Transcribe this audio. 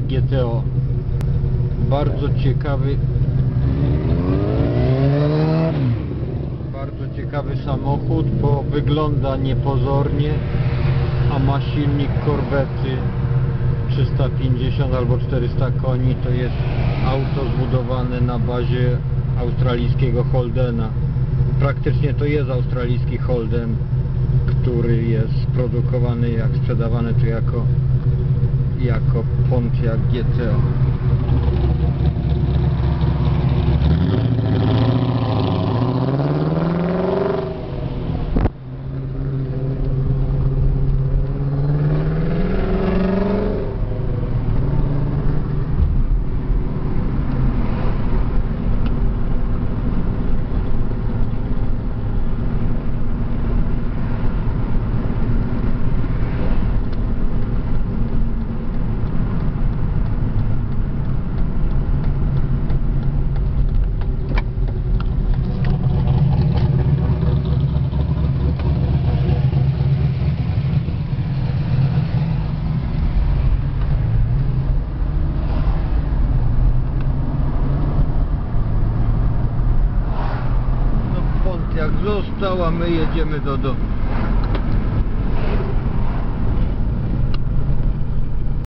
GTO. Bardzo ciekawy bardzo ciekawy samochód, bo wygląda niepozornie, a ma silnik korwety 350 albo 400 koni. To jest auto zbudowane na bazie australijskiego Holdena. Praktycznie to jest australijski Holden, który jest produkowany, jak sprzedawany tu jako, jako Pontiac GTO. Pontiac został, a my jedziemy do domu.